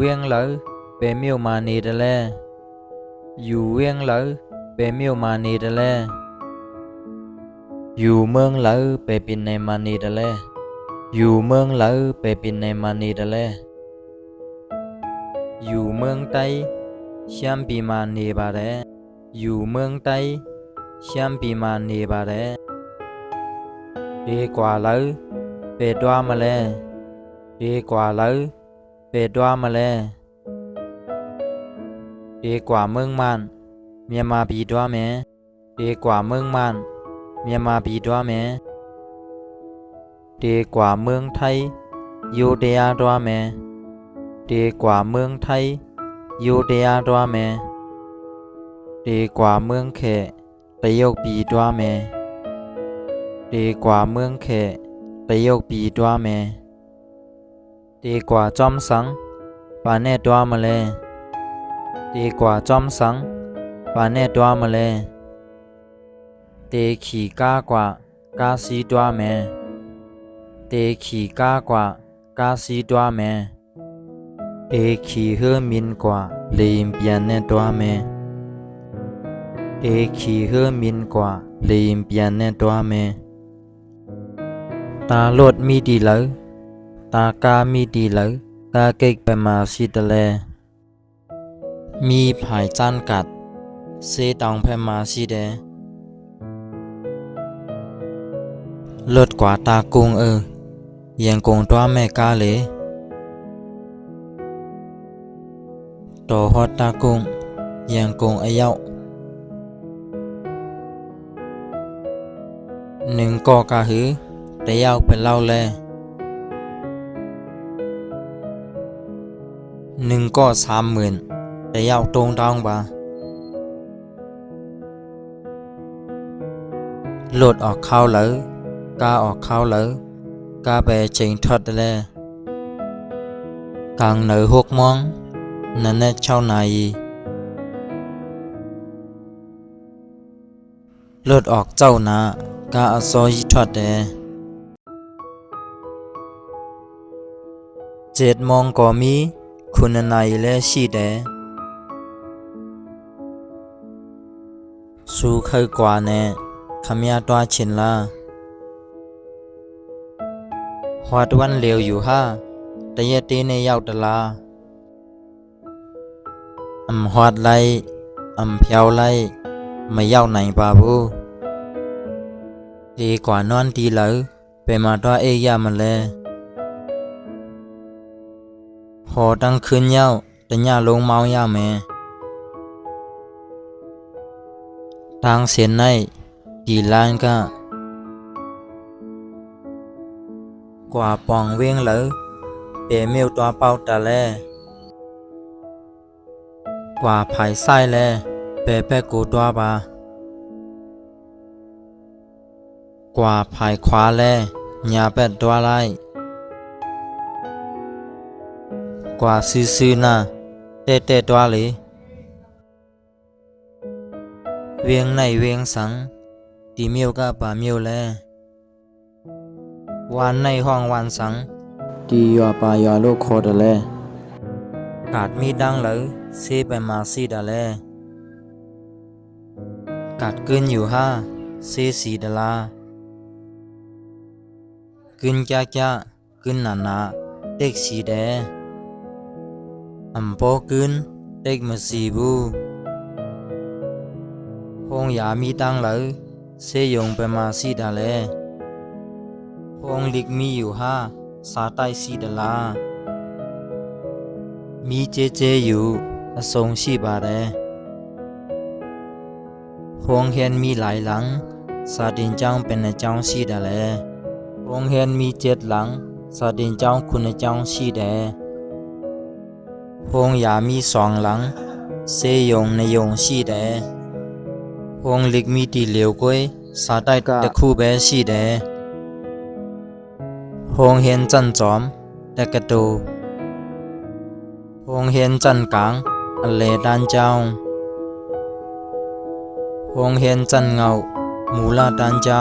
เวียงเลยเปเมียวมานีตะแลอยู่เวียงเลยเปเมียวมานีตะแลอยู่เมืองเลยเปปินในมานีตะแลอยู่เมืองเลยเปปินในมานีตะแลอยู่เมืองไต้ชัมปีมานีบาแรอยู่เมืองไต้ชัมปีมานีบาแรดีกว่าเลยเปดว่ามาแลดีกว่าเลย เปิดว่ามาแลเดีกว่าเมืองมันเมียมาบีดวแม่เดีกว่าเมืองมันเมียมาบีดวแม้ดีกว่าเมืองไทยยูเดียดัวแม่ดีกว่าเมืองไทยยูเดียดัวแม่ดีกว่าเมืองเขะตะยกปีดัวแม่ดีกว่าเมืองเขะตะยกปีดัวแม่ ตีกว่าจอมสังปาเนตัวมาเลตีกว่าจอมสังปาเนตัวมาเลตีขี่ก้ากว่ากาสีตัวเมตีขี่ก้ากว่ากาสีตัวเมเอขี่เฮมินกว่าลีมเปียนเนตัวเมเอขี่เฮมินกว่าลีมเปียนเนตัวเมตาโลดมีดีเลย ตากามีดีเลยตาเก็กไปมาสิตะแล มีภายจานกัด เซตองไปมาสิเดลดกว่าตากุงเออยังกงตัวแม่กาเลยต่อฮอดตากุงยังกงอายุหนึ่งกอกาหือแต่ยาวเป็นเล่าแล หนึ่งก็สามหมื่นแต่ยาวตรงตองบ่าโหลดออกเข้าเหลอกาออกเข้าเหลอกาไปเจิงทอดแลกลางเหนือหกมองนั่นแน่เช่านายโหลดออกเจ้านากาอซอยทอดแดเจ็ดโมงก็มี คุณนายและชีเดสูเคยกว่าแน่ขมยาตัวชินลาหอดวันเร็วอยู่ห้าแต่ยะตีในยาวตลาอำหอดไลอำเพียวไลไม่ยาวไหนปาบู พอตั้งคืนเย้าแต่ย่าลงเมายาแม่ทางเสียนในดีลานก็กว่าปองเวียงเหลอเปเมียวตัวเป้าตาแลกว่าภายไส้แลเปแปะกูตัวบากว่าภายขวาแลญาแปดตัวไล่ กว่าซื่อๆนะเตะเตะตัวเลย เวียงในเวียงสังตีเมียวก็ป่าเมียวแลวันในห้องวันสังตียอป่ายอลูกโคดแลกาดมีดังเลยเซไปมาซีดาแลกาดกึนอยู่ห้าเซสีดาลากึนจ้าจ้ากึนหนาหนาเด็กสีแด ẩm bó cơn đếch mà xì bu hông giả mi tăng lỡ sẽ dùng bề mà xì đà lệ hông lịch mi อยู่ ha xá tay xì đà la mi chê chê อยู่อทรงชีบาแดฮวงเฮียนมีหลายหลังซาดินเจ้า พงยามีสองหลัง เซยงในยงชีแดพงลิกมีตีเหลียวก้วยสาได้ตะคู่แบชีแดพงเห็นจันจอมแต่กระโดพงเห็นจันกลางอเลดานเจ้าพงเห็นจันเงามูลาดานเจ้า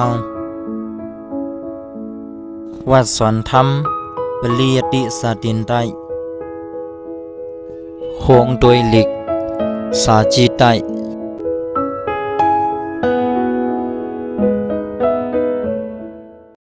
วัดสอนธรรมปริยติสาตินไต หงโดยหลิกสาจีไต